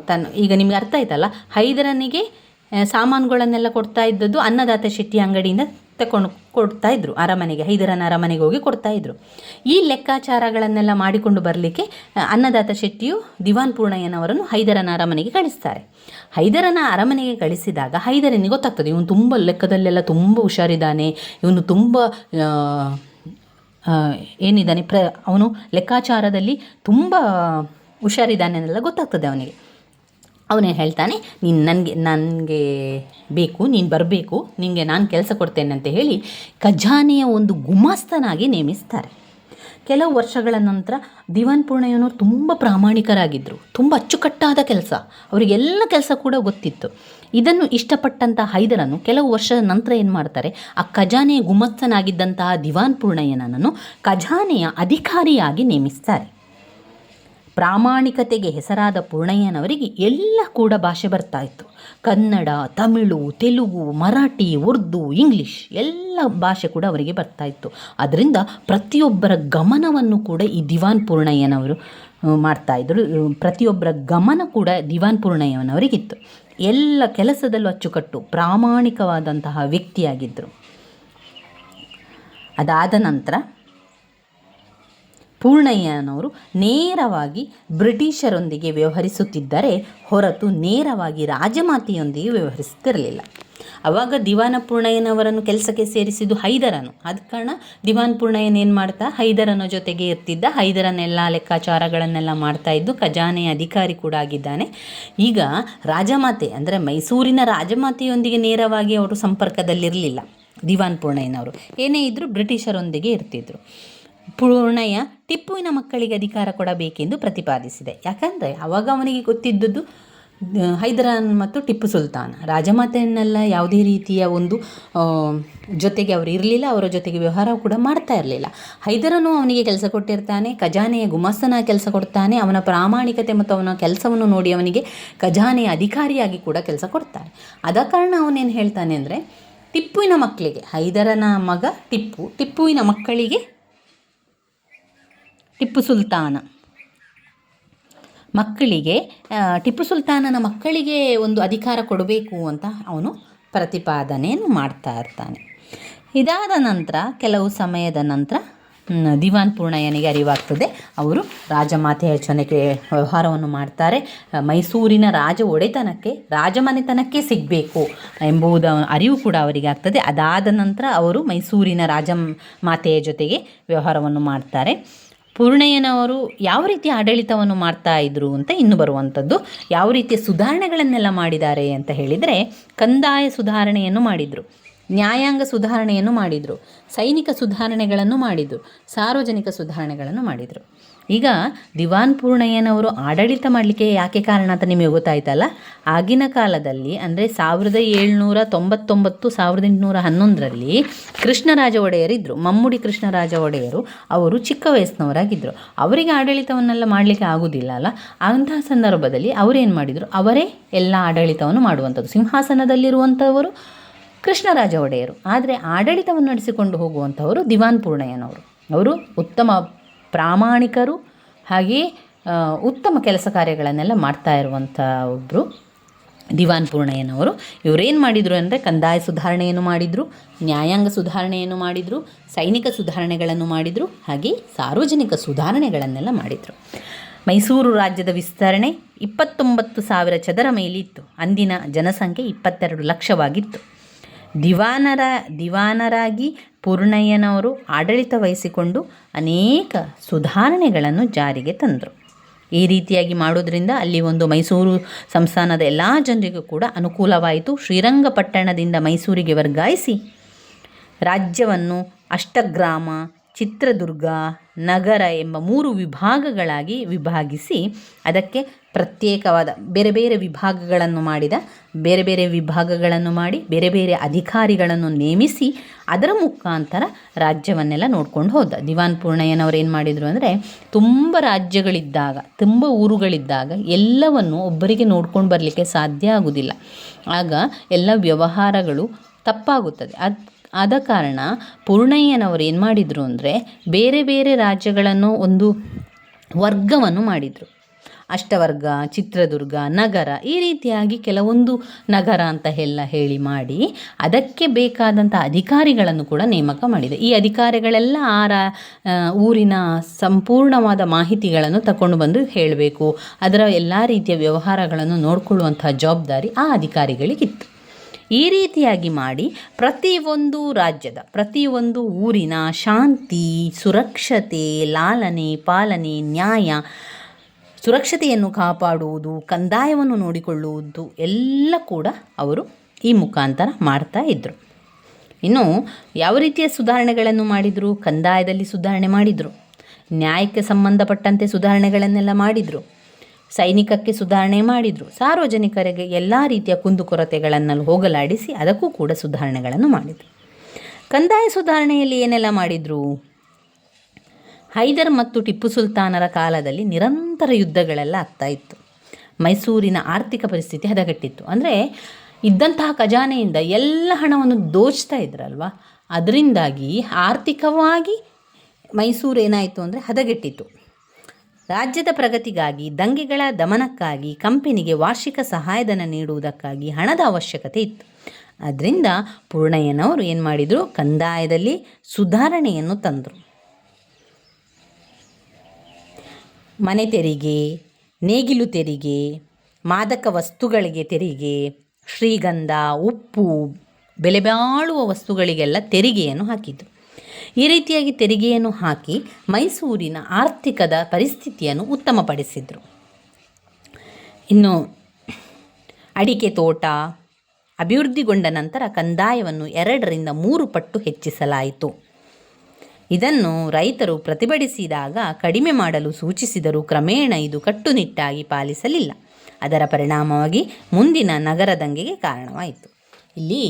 ತನ್ನ ಈಗ ನಿಮಗೆ ಅರ್ಥ ಆಯ್ತಲ್ಲ? ಹೈದರನಿಗೆ ಸಾಮಾನುಗಳನ್ನೆಲ್ಲ ಕೊಡ್ತಾ ಇದ್ದದ್ದು ಅನ್ನದಾತ ಶೆಟ್ಟಿ ಅಂಗಡಿಯಿಂದ ತಕೊಂಡು ಕೊಡ್ತಾ ಇದ್ರು. ಅರಮನೆಗೆ, ಹೈದರನ ಅರಮನೆಗೆ ಹೋಗಿ ಕೊಡ್ತಾ ಇದ್ರು. ಈ ಲೆಕ್ಕಾಚಾರಗಳನ್ನೆಲ್ಲ ಮಾಡಿಕೊಂಡು ಬರಲಿಕ್ಕೆ ಅನ್ನದಾತ ಶೆಟ್ಟಿಯು ದಿವಾನ್ ಪೂರ್ಣಯ್ಯನವರನ್ನು ಹೈದರನ ಅರಮನೆಗೆ ಕಳಿಸ್ತಾರೆ. ಹೈದರನ ಅರಮನೆಗೆ ಕಳಿಸಿದಾಗ ಹೈದರನಿಗೆ ಗೊತ್ತಾಗ್ತದೆ, ಇವನು ತುಂಬ ಲೆಕ್ಕದಲ್ಲೆಲ್ಲ ತುಂಬ ಹುಷಾರಿದ್ದಾನೆ. ಇವನು ತುಂಬ ಏನಿದ್ದಾನೆ, ಪ್ರ, ಅವನು ಲೆಕ್ಕಾಚಾರದಲ್ಲಿ ತುಂಬ ಹುಷಾರಿದ್ದಾನೆ ಅನ್ನೆಲ್ಲ ಗೊತ್ತಾಗ್ತದೆ ಅವನಿಗೆ. ಅವನೇ ಹೇಳ್ತಾನೆ, ನೀನು ನನಗೆ ನನಗೆ ಬೇಕು, ನೀನು ಬರಬೇಕು ನಿನಗೆ ನಾನು ಕೆಲಸ ಕೊಡ್ತೇನೆ ಅಂತ ಹೇಳಿ ಖಜಾನೆಯ ಒಂದು ಗುಮಾಸ್ತನಾಗಿ ನೇಮಿಸ್ತಾರೆ. ಕೆಲವು ವರ್ಷಗಳ ನಂತರ ದಿವಾನ್ ಪೂರ್ಣಯ್ಯನವರು ತುಂಬ ಪ್ರಾಮಾಣಿಕರಾಗಿದ್ದರು ತುಂಬ ಅಚ್ಚುಕಟ್ಟಾದ ಕೆಲಸ ಅವರಿಗೆಲ್ಲ ಕೆಲಸ ಕೂಡ ಗೊತ್ತಿತ್ತು. ಇದನ್ನು ಇಷ್ಟಪಟ್ಟಂಥ ಹೈದರನ್ನು ಕೆಲವು ವರ್ಷದ ನಂತರ ಏನು ಮಾಡ್ತಾರೆ, ಆ ಖಜಾನೆಯ ಗುಮಸ್ತನಾಗಿದ್ದಂತಹ ದಿವಾನ್ ಪೂರ್ಣಯ್ಯನನ್ನು ಖಜಾನೆಯ ಅಧಿಕಾರಿಯಾಗಿ ನೇಮಿಸ್ತಾರೆ. ಪ್ರಾಮಾಣಿಕತೆಗೆ ಹೆಸರಾದ ಪೂರ್ಣಯ್ಯನವರಿಗೆ ಎಲ್ಲ ಕೂಡ ಭಾಷೆ ಬರ್ತಾ ಇತ್ತು. ಕನ್ನಡ, ತಮಿಳು, ತೆಲುಗು, ಮರಾಠಿ, ಉರ್ದು, ಇಂಗ್ಲಿಷ್ ಎಲ್ಲ ಭಾಷೆ ಕೂಡ ಅವರಿಗೆ ಬರ್ತಾ ಇತ್ತು. ಅದರಿಂದ ಪ್ರತಿಯೊಬ್ಬರ ಗಮನವನ್ನು ಕೂಡ ಈ ದಿವಾನ್ ಪೂರ್ಣಯ್ಯನವರು ಮಾಡ್ತಾ ಇದ್ರು. ಪ್ರತಿಯೊಬ್ಬರ ಗಮನ ಕೂಡ ದಿವಾನ್ ಪೂರ್ಣಯ್ಯನವರಿಗಿತ್ತು ಎಲ್ಲ ಕೆಲಸದಲ್ಲೂ ಅಚ್ಚುಕಟ್ಟು, ಪ್ರಾಮಾಣಿಕವಾದಂತಹ ವ್ಯಕ್ತಿಯಾಗಿದ್ದರು ಅದಾದ ನಂತರ ಪೂರ್ಣಯ್ಯನವರು ನೇರವಾಗಿ ಬ್ರಿಟಿಷರೊಂದಿಗೆ ವ್ಯವಹರಿಸುತ್ತಿದ್ದರೆ ಹೊರತು ನೇರವಾಗಿ ರಾಜಮಾತೆಯೊಂದಿಗೆ ವ್ಯವಹರಿಸುತ್ತಿರಲಿಲ್ಲ. ಅವಾಗ ದಿವಾನ ಪೂರ್ಣಯ್ಯನವರನ್ನು ಕೆಲಸಕ್ಕೆ ಸೇರಿಸಿದ್ದು ಹೈದರನು. ಆದ ಕಾರಣ ದಿವಾನ್ ಪೂರ್ಣಯ್ಯನ ಏನು ಮಾಡ್ತಾ, ಹೈದರನ ಜೊತೆಗೆ ಇರ್ತಿದ್ದ ಹೈದರನೆಲ್ಲ ಲೆಕ್ಕಾಚಾರಗಳನ್ನೆಲ್ಲ ಮಾಡ್ತಾ ಇದ್ದು ಖಜಾನೆಯ ಅಧಿಕಾರಿ ಕೂಡ ಆಗಿದ್ದಾನೆ. ಈಗ ರಾಜಮಾತೆ ಅಂದರೆ ಮೈಸೂರಿನ ರಾಜಮಾತೆಯೊಂದಿಗೆ ನೇರವಾಗಿ ಅವರು ಸಂಪರ್ಕದಲ್ಲಿರಲಿಲ್ಲ ದಿವಾನ್ ಪೂರ್ಣಯ್ಯನವರು. ಏನೇ ಇದ್ದರೂ ಬ್ರಿಟಿಷರೊಂದಿಗೆ ಇರ್ತಿದ್ರು. ಪೂರ್ಣಯ್ಯ ಟಿಪ್ಪುವಿನ ಮಕ್ಕಳಿಗೆ ಅಧಿಕಾರ ಕೊಡಬೇಕೆಂದು ಪ್ರತಿಪಾದಿಸಿದೆ. ಯಾಕಂದರೆ ಅವಾಗ ಅವನಿಗೆ ಗೊತ್ತಿದ್ದದ್ದು ಹೈದರಾನ್ ಮತ್ತು ಟಿಪ್ಪು ಸುಲ್ತಾನ್. ರಾಜಮಾತೆಯನ್ನೆಲ್ಲ ಯಾವುದೇ ರೀತಿಯ ಒಂದು ಜೊತೆಗೆ ಅವರು ಇರಲಿಲ್ಲ, ಅವರ ಜೊತೆಗೆ ವ್ಯವಹಾರ ಕೂಡ ಮಾಡ್ತಾ ಇರಲಿಲ್ಲ. ಹೈದರನು ಅವನಿಗೆ ಕೆಲಸ ಕೊಟ್ಟಿರ್ತಾನೆ, ಖಜಾನೆಯ ಗುಮಾಸ್ತನ ಕೆಲಸ ಕೊಡ್ತಾನೆ, ಅವನ ಪ್ರಾಮಾಣಿಕತೆ ಮತ್ತು ಅವನ ಕೆಲಸವನ್ನು ನೋಡಿ ಅವನಿಗೆ ಖಜಾನೆಯ ಅಧಿಕಾರಿಯಾಗಿ ಕೂಡ ಕೆಲಸ ಕೊಡ್ತಾನೆ. ಆದ ಕಾರಣ ಅವನೇನು ಹೇಳ್ತಾನೆ ಅಂದರೆ, ಟಿಪ್ಪುವಿನ ಮಕ್ಕಳಿಗೆ, ಹೈದರನ ಮಗ ಟಿಪ್ಪು, ಟಿಪ್ಪುವಿನ ಮಕ್ಕಳಿಗೆ ಟಿಪ್ಪು ಸುಲ್ತಾನ. ಮಕ್ಕಳಿಗೆ ಟಿಪ್ಪು ಸುಲ್ತಾನನ ಮಕ್ಕಳಿಗೆ ಒಂದು ಅಧಿಕಾರ ಕೊಡಬೇಕು ಅಂತ ಅವನು ಪ್ರತಿಪಾದನೆಯನ್ನು ಮಾಡ್ತಾ ಇರ್ತಾನೆ. ಇದಾದ ನಂತರ, ಕೆಲವು ಸಮಯದ ನಂತರ ದಿವಾನ್ ಪೂರ್ಣಯ್ಯನಿಗೆ ಅರಿವಾಗ್ತದೆ. ಅವರು ರಾಜಮಾತೆಯ ಜೊತೆಗೆ ವ್ಯವಹಾರವನ್ನು ಮಾಡ್ತಾರೆ. ಮೈಸೂರಿನ ರಾಜ ಒಡೆತನಕ್ಕೆ ರಾಜಮನೆತನಕ್ಕೆ ಸಿಗಬೇಕು ಎಂಬುದ ಅರಿವು ಕೂಡ ಅವರಿಗೆ ಆಗ್ತದೆ. ಅದಾದ ನಂತರ ಅವರು ಮೈಸೂರಿನ ರಾಜ ಮಾತೆಯ ಜೊತೆಗೆ ವ್ಯವಹಾರವನ್ನು ಮಾಡ್ತಾರೆ. ಪೂರ್ಣಯ್ಯನವರು ಯಾವ ರೀತಿ ಆಡಳಿತವನ್ನು ಮಾಡ್ತಾ ಇದ್ರು ಅಂತ ಇನ್ನು ಬರುವಂಥದ್ದು ಯಾವ ರೀತಿಯ ಸುಧಾರಣೆಗಳನ್ನೆಲ್ಲ ಮಾಡಿದ್ದಾರೆ ಅಂತ ಹೇಳಿದರೆ, ಕಂದಾಯ ಸುಧಾರಣೆಯನ್ನು ಮಾಡಿದರು, ನ್ಯಾಯಾಂಗ ಸುಧಾರಣೆಯನ್ನು ಮಾಡಿದರು, ಸೈನಿಕ ಸುಧಾರಣೆಗಳನ್ನು ಮಾಡಿದರು, ಸಾರ್ವಜನಿಕ ಸುಧಾರಣೆಗಳನ್ನು ಮಾಡಿದರು. ಈಗ ದಿವಾನ್ ಪೂರ್ಣಯ್ಯನವರು ಆಡಳಿತ ಮಾಡಲಿಕ್ಕೆ ಯಾಕೆ ಕಾರಣ ಅಂತ ನಿಮಗೆ ಗೊತ್ತಾಯ್ತಲ್ಲ? ಆಗಿನ ಕಾಲದಲ್ಲಿ, ಅಂದರೆ ಸಾವಿರದ ಏಳ್ನೂರ ತೊಂಬತ್ತೊಂಬತ್ತು, ಸಾವಿರದ ಎಂಟುನೂರ ಹನ್ನೊಂದರಲ್ಲಿ ಕೃಷ್ಣರಾಜ ಒಡೆಯರಿದ್ದರು ಮಮ್ಮುಡಿ ಕೃಷ್ಣರಾಜ ಒಡೆಯರು ಅವರು ಚಿಕ್ಕ ವಯಸ್ಸಿನವರಾಗಿದ್ದರು ಅವರಿಗೆ ಆಡಳಿತವನ್ನೆಲ್ಲ ಮಾಡಲಿಕ್ಕೆ ಆಗೋದಿಲ್ಲ ಅಲ್ಲ? ಅಂತಹ ಸಂದರ್ಭದಲ್ಲಿ ಅವರೇನು ಮಾಡಿದರು? ಅವರೇ ಎಲ್ಲ ಆಡಳಿತವನ್ನು ಮಾಡುವಂಥದ್ದು. ಸಿಂಹಾಸನದಲ್ಲಿರುವಂಥವರು ಕೃಷ್ಣರಾಜ ಒಡೆಯರು. ಆದರೆ ಆಡಳಿತವನ್ನು ನಡೆಸಿಕೊಂಡು ಹೋಗುವಂಥವರು ದಿವಾನ್ ಪೂರ್ಣಯ್ಯನವರು. ಅವರು ಉತ್ತಮ ಪ್ರಾಮಾಣಿಕರು ಹಾಗೆಯೇ ಉತ್ತಮ ಕೆಲಸ ಕಾರ್ಯಗಳನ್ನೆಲ್ಲ ಮಾಡ್ತಾ ಇರುವಂಥ ಒಬ್ಬರು ದಿವಾನ್ ಪೂರ್ಣಯ್ಯನವರು. ಇವರೇನು ಮಾಡಿದರು ಅಂದರೆ ಕಂದಾಯ ಸುಧಾರಣೆಯನ್ನು ಮಾಡಿದರು, ನ್ಯಾಯಾಂಗ ಸುಧಾರಣೆಯನ್ನು ಮಾಡಿದರು, ಸೈನಿಕ ಸುಧಾರಣೆಗಳನ್ನು ಮಾಡಿದರು, ಹಾಗೆ ಸಾರ್ವಜನಿಕ ಸುಧಾರಣೆಗಳನ್ನೆಲ್ಲ ಮಾಡಿದರು. ಮೈಸೂರು ರಾಜ್ಯದ ವಿಸ್ತರಣೆ ಇಪ್ಪತ್ತೊಂಬತ್ತು ಸಾವಿರ ಚದರ ಮೈಲಿತ್ತು. ಅಂದಿನ ಜನಸಂಖ್ಯೆ ಇಪ್ಪತ್ತೆರಡು ಲಕ್ಷವಾಗಿತ್ತು. ದಿವಾನರ, ದಿವಾನರಾಗಿ ಪೂರ್ಣಯ್ಯನವರು ಆಡಳಿತ ವಹಿಸಿಕೊಂಡು ಅನೇಕ ಸುಧಾರಣೆಗಳನ್ನು ಜಾರಿಗೆ ತಂದರು. ಈ ರೀತಿಯಾಗಿ ಮಾಡೋದ್ರಿಂದ ಅಲ್ಲಿ ಒಂದು ಮೈಸೂರು ಸಂಸ್ಥಾನದ ಎಲ್ಲ ಜನರಿಗೂ ಕೂಡ ಅನುಕೂಲವಾಯಿತು. ಶ್ರೀರಂಗಪಟ್ಟಣದಿಂದ ಮೈಸೂರಿಗೆ ವರ್ಗಾಯಿಸಿ ರಾಜ್ಯವನ್ನು ಅಷ್ಟಗ್ರಾಮ, ಚಿತ್ರದುರ್ಗ, ನಗರ ಎಂಬ ಮೂರು ವಿಭಾಗಗಳಾಗಿ ವಿಭಾಗಿಸಿ ಅದಕ್ಕೆ ಪ್ರತ್ಯೇಕವಾದ ಬೇರೆ ಬೇರೆ ವಿಭಾಗಗಳನ್ನು ಮಾಡಿದ, ಬೇರೆ ಬೇರೆ ವಿಭಾಗಗಳನ್ನು ಮಾಡಿ, ಬೇರೆ ಬೇರೆ ಅಧಿಕಾರಿಗಳನ್ನು ನೇಮಿಸಿ ಅದರ ಮುಖಾಂತರ ರಾಜ್ಯವನ್ನೆಲ್ಲ ನೋಡ್ಕೊಂಡು ಹೋದ. ದಿವಾನ್ ಪೂರ್ಣಯ್ಯನವರು ಏನು ಮಾಡಿದರು ಅಂದರೆ, ತುಂಬ ರಾಜ್ಯಗಳಿದ್ದಾಗ, ತುಂಬ ಊರುಗಳಿದ್ದಾಗ ಎಲ್ಲವನ್ನು ಒಬ್ಬರಿಗೆ ನೋಡ್ಕೊಂಡು ಬರಲಿಕ್ಕೆ ಸಾಧ್ಯ ಆಗುವುದಿಲ್ಲ ಆಗ ಎಲ್ಲ ವ್ಯವಹಾರಗಳು ತಪ್ಪಾಗುತ್ತದೆ. ಅದು, ಆದ ಕಾರಣ ಪೂರ್ಣಯ್ಯನವರು ಏನು ಮಾಡಿದರು ಅಂದರೆ, ಬೇರೆ ಬೇರೆ ರಾಜ್ಯಗಳನ್ನು ಒಂದು ವರ್ಗವನ್ನು ಮಾಡಿದರು. ಅಷ್ಟವರ್ಗ, ಚಿತ್ರದುರ್ಗ, ನಗರ ಈ ರೀತಿಯಾಗಿ ಕೆಲವೊಂದು ನಗರ ಅಂತ ಎಲ್ಲ ಹೇಳಿ ಮಾಡಿ ಅದಕ್ಕೆ ಬೇಕಾದಂಥ ಅಧಿಕಾರಿಗಳನ್ನು ಕೂಡ ನೇಮಕ ಮಾಡಿದೆ. ಈ ಅಧಿಕಾರಿಗಳೆಲ್ಲ ಆ, ಊರಿನ ಸಂಪೂರ್ಣವಾದ ಮಾಹಿತಿಗಳನ್ನು ತಗೊಂಡು ಬಂದು ಹೇಳಬೇಕು. ಅದರ ಎಲ್ಲ ರೀತಿಯ ವ್ಯವಹಾರಗಳನ್ನು ನೋಡಿಕೊಳ್ಳುವಂತಹ ಜವಾಬ್ದಾರಿ ಆ ಅಧಿಕಾರಿಗಳಿಗಿತ್ತು. ಈ ರೀತಿಯಾಗಿ ಮಾಡಿ ಪ್ರತಿಯೊಂದು ರಾಜ್ಯದ, ಪ್ರತಿಯೊಂದು ಊರಿನ ಶಾಂತಿ, ಸುರಕ್ಷತೆ, ಲಾಲನೆ, ಪಾಲನೆ, ನ್ಯಾಯ ಸುರಕ್ಷತೆಯನ್ನು ಕಾಪಾಡುವುದು, ಕಂದಾಯವನ್ನು ನೋಡಿಕೊಳ್ಳುವುದು ಎಲ್ಲ ಕೂಡ ಅವರು ಈ ಮುಖಾಂತರ ಮಾಡ್ತಾ ಇದ್ದರು ಇನ್ನು ಯಾವ ರೀತಿಯ ಸುಧಾರಣೆಗಳನ್ನು ಮಾಡಿದರು? ಕಂದಾಯದಲ್ಲಿ ಸುಧಾರಣೆ ಮಾಡಿದರು. ನ್ಯಾಯಕ್ಕೆ ಸಂಬಂಧಪಟ್ಟಂತೆ ಸುಧಾರಣೆಗಳನ್ನೆಲ್ಲ ಮಾಡಿದರು. ಸೈನಿಕಕ್ಕೆ ಸುಧಾರಣೆ ಮಾಡಿದರು. ಸಾರ್ವಜನಿಕರಿಗೆ ಎಲ್ಲ ರೀತಿಯ ಕುಂದುಕೊರತೆಗಳನ್ನು ಹೋಗಲಾಡಿಸಿ ಅದಕ್ಕೂ ಕೂಡ ಸುಧಾರಣೆಗಳನ್ನು ಮಾಡಿದರು. ಕಂದಾಯ ಸುಧಾರಣೆಯಲ್ಲಿ ಏನೆಲ್ಲ ಮಾಡಿದರು? ಹೈದರ್ ಮತ್ತು ಟಿಪ್ಪು ಸುಲ್ತಾನರ ಕಾಲದಲ್ಲಿ ನಿರಂತರ ಯುದ್ಧಗಳೆಲ್ಲ ಆಗ್ತಾ ಇತ್ತು. ಮೈಸೂರಿನ ಆರ್ಥಿಕ ಪರಿಸ್ಥಿತಿ ಹದಗೆಟ್ಟಿತ್ತು. ಅಂದರೆ ಇದ್ದಂತಹ ಖಜಾನೆಯಿಂದ ಎಲ್ಲ ಹಣವನ್ನು ದೋಚ್ತಾ ಇದ್ರಲ್ವ? ಅದರಿಂದಾಗಿ ಆರ್ಥಿಕವಾಗಿ ಮೈಸೂರು ಏನಾಯಿತು ಅಂದರೆ ಹದಗೆಟ್ಟಿತು ರಾಜ್ಯದ ಪ್ರಗತಿಗಾಗಿ, ದಂಗೆಗಳ ದಮನಕ್ಕಾಗಿ, ಕಂಪನಿಗೆ ವಾರ್ಷಿಕ ಸಹಾಯಧನ ನೀಡುವುದಕ್ಕಾಗಿ ಹಣದ ಅವಶ್ಯಕತೆ ಇತ್ತು. ಅದರಿಂದ ಪೂರ್ಣಯ್ಯನವರು ಏನು ಮಾಡಿದರು? ಕಂದಾಯದಲ್ಲಿ ಸುಧಾರಣೆಯನ್ನು ತಂದರು. ಮನೆ ತೆರಿಗೆ, ನೇಗಿಲು ತೆರಿಗೆ, ಮಾದಕ ವಸ್ತುಗಳಿಗೆ ತೆರಿಗೆ, ಶ್ರೀಗಂಧ, ಉಪ್ಪು ಬೆಲೆಬಾಳುವ ವಸ್ತುಗಳಿಗೆಲ್ಲ ತೆರಿಗೆಯನ್ನು ಹಾಕಿದ್ದು. ಈ ರೀತಿಯಾಗಿ ತೆರಿಗೆಯನ್ನು ಹಾಕಿ ಮೈಸೂರಿನ ಆರ್ಥಿಕದ ಪರಿಸ್ಥಿತಿಯನ್ನು ಉತ್ತಮಪಡಿಸಿದರು. ಇನ್ನು ಅಡಿಕೆ ತೋಟ ಅಭಿವೃದ್ಧಿಗೊಂಡ ನಂತರ ಕಂದಾಯವನ್ನು ಎರಡರಿಂದ ಮೂರು ಪಟ್ಟು ಹೆಚ್ಚಿಸಲಾಯಿತು. ಇದನ್ನು ರೈತರು ಪ್ರತಿಭಟಿಸಿದಾಗ ಕಡಿಮೆ ಮಾಡಲು ಸೂಚಿಸಿದರೂ ಕ್ರಮೇಣ ಇದು ಕಟ್ಟುನಿಟ್ಟಾಗಿ ಪಾಲಿಸಲಿಲ್ಲ. ಅದರ ಪರಿಣಾಮವಾಗಿ ಮುಂದಿನ ನಗರ ದಂಗೆಗೆ ಕಾರಣವಾಯಿತು. ಇಲ್ಲಿ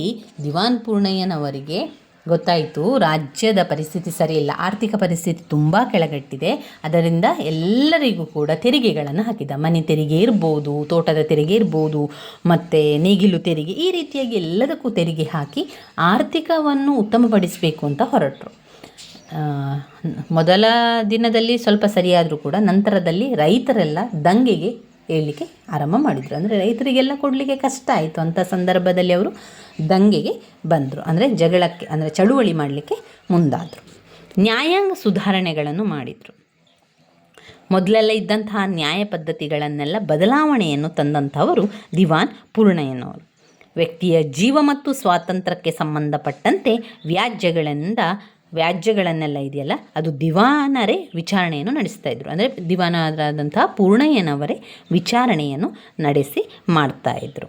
ದಿವಾನ್ ಪೂರ್ಣಯ್ಯನವರಿಗೆ ಗೊತ್ತಾಯಿತು, ರಾಜ್ಯದ ಪರಿಸ್ಥಿತಿ ಸರಿಯಿಲ್ಲ. ಆರ್ಥಿಕ ಪರಿಸ್ಥಿತಿ ತುಂಬ ಕೆಳಗಟ್ಟಿದೆ. ಅದರಿಂದ ಎಲ್ಲರಿಗೂ ಕೂಡ ತೆರಿಗೆಗಳನ್ನು ಹಾಕಿದ. ಮನೆ ತೆರಿಗೆ ಇರ್ಬೋದು, ತೋಟದ ತೆರಿಗೆ ಇರ್ಬೋದು, ಮತ್ತು ನೇಗಿಲು ತೆರಿಗೆ, ಈ ರೀತಿಯಾಗಿ ಎಲ್ಲದಕ್ಕೂ ತೆರಿಗೆ ಹಾಕಿ ಆರ್ಥಿಕವನ್ನು ಉತ್ತಮಪಡಿಸಬೇಕು ಅಂತ ಹೊರಟರು. ಮೊದಲ ದಿನದಲ್ಲಿ ಸ್ವಲ್ಪ ಸರಿಯಾದರೂ ಕೂಡ ನಂತರದಲ್ಲಿ ರೈತರೆಲ್ಲ ದಂಗೆಗೆ ಏಳಲಿಕ್ಕೆ ಆರಂಭ ಮಾಡಿದರು. ಅಂದರೆ ರೈತರಿಗೆಲ್ಲ ಕೊಡಲಿಕ್ಕೆ ಕಷ್ಟ ಆಯಿತು. ಅಂಥ ಸಂದರ್ಭದಲ್ಲಿ ಅವರು ದಂಗೆಗೆ ಬಂದರು. ಅಂದರೆ ಜಗಳಕ್ಕೆ, ಅಂದರೆ ಚಳುವಳಿ ಮಾಡಲಿಕ್ಕೆ ಮುಂದಾದರು. ನ್ಯಾಯಾಂಗ ಸುಧಾರಣೆಗಳನ್ನು ಮಾಡಿದರು. ಮೊದಲೆಲ್ಲ ಇದ್ದಂತಹ ನ್ಯಾಯ ಪದ್ಧತಿಗಳನ್ನೆಲ್ಲ ಬದಲಾವಣೆಯನ್ನು ತಂದಂಥವರು ದಿವಾನ್ ಪೂರ್ಣಯ್ಯನವರು. ವ್ಯಕ್ತಿಯ ಜೀವ ಮತ್ತು ಸ್ವಾತಂತ್ರ್ಯಕ್ಕೆ ಸಂಬಂಧಪಟ್ಟಂತೆ ವ್ಯಾಜ್ಯಗಳಿಂದ ವ್ಯಾಜ್ಯಗಳನ್ನೆಲ್ಲ ಇದೆಯಲ್ಲ, ಅದು ದಿವಾನರೇ ವಿಚಾರಣೆಯನ್ನು ನಡೆಸ್ತಾ ಇದ್ರು. ಅಂದರೆ ದಿವಾನರಾದಂತಹ ಪೂರ್ಣಯ್ಯನವರೇ ವಿಚಾರಣೆಯನ್ನು ನಡೆಸಿ ಮಾಡ್ತಾ ಇದ್ರು.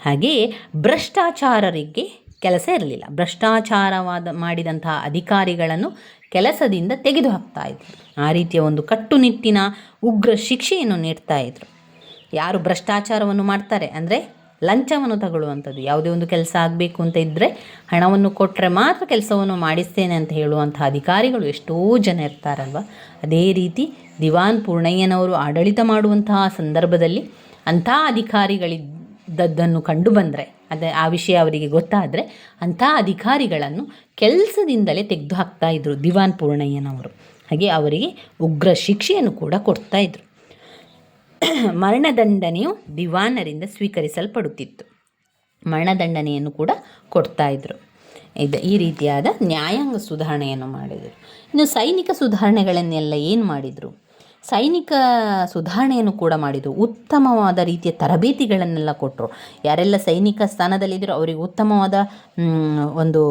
ಹಾಗೆಯೇ ಭ್ರಷ್ಟಾಚಾರರಿಗೆ ಕೆಲಸ ಇರಲಿಲ್ಲ. ಭ್ರಷ್ಟಾಚಾರವಾದ ಮಾಡಿದಂತಹ ಅಧಿಕಾರಿಗಳನ್ನು ಕೆಲಸದಿಂದ ತೆಗೆದುಹಾಕ್ತಾ ಇದ್ರು. ಆ ರೀತಿಯ ಒಂದು ಕಟ್ಟುನಿಟ್ಟಿನ ಉಗ್ರ ಶಿಕ್ಷೆಯನ್ನು ನೀಡ್ತಾ ಇದ್ರು. ಯಾರು ಭ್ರಷ್ಟಾಚಾರವನ್ನು ಮಾಡ್ತಾರೆ ಅಂದರೆ ಲಂಚವನ್ನು ತಗೊಳ್ಳುವಂಥದ್ದು. ಯಾವುದೇ ಒಂದು ಕೆಲಸ ಆಗಬೇಕು ಅಂತ ಇದ್ದರೆ ಹಣವನ್ನು ಕೊಟ್ಟರೆ ಮಾತ್ರ ಕೆಲಸವನ್ನು ಮಾಡಿಸ್ತೇನೆ ಅಂತ ಹೇಳುವಂಥ ಅಧಿಕಾರಿಗಳು ಎಷ್ಟೋ ಜನ ಇರ್ತಾರಲ್ವ? ಅದೇ ರೀತಿ ದಿವಾನ್ ಪೂರ್ಣಯ್ಯನವರು ಆಡಳಿತ ಮಾಡುವಂತಹ ಸಂದರ್ಭದಲ್ಲಿ ಅಂಥ ಅಧಿಕಾರಿಗಳಿದ್ದದ್ದನ್ನು ಕಂಡು ಬಂದರೆ, ಅದೇ ಆ ವಿಷಯ ಅವರಿಗೆ ಗೊತ್ತಾದರೆ ಅಂಥ ಅಧಿಕಾರಿಗಳನ್ನು ಕೆಲಸದಿಂದಲೇ ತೆಗೆದು ಹಾಕ್ತಾ ಇದ್ದರು ದಿವಾನ್ ಪೂರ್ಣಯ್ಯನವರು. ಹಾಗೆ ಅವರಿಗೆ ಉಗ್ರ ಶಿಕ್ಷೆಯನ್ನು ಕೂಡ ಕೊಡ್ತಾ ಇದ್ರು. ಮರಣದಂಡನೆಯು ದಿವಾನರಿಂದ ಸ್ವೀಕರಿಸಲ್ಪಡುತ್ತಿತ್ತು. ಮರಣದಂಡನೆಯನ್ನು ಕೂಡ ಕೊಡ್ತಾ ಇದ್ರು. ಇದು ಈ ರೀತಿಯಾದ ನ್ಯಾಯಾಂಗ ಸುಧಾರಣೆಯನ್ನು ಮಾಡಿದರು. ಇನ್ನು ಸೈನಿಕ ಸುಧಾರಣೆಗಳನ್ನೆಲ್ಲ ಏನು ಮಾಡಿದರು? ಸೈನಿಕ ಸುಧಾರಣೆಯನ್ನು ಕೂಡ ಮಾಡಿದರು. ಉತ್ತಮವಾದ ರೀತಿಯ ತರಬೇತಿಗಳನ್ನೆಲ್ಲ ಕೊಟ್ಟರು ಯಾರೆಲ್ಲ ಸೈನಿಕ ಸ್ಥಾನದಲ್ಲಿದ್ದರೂ ಅವರಿಗೆ ಉತ್ತಮವಾದ ಒಂದು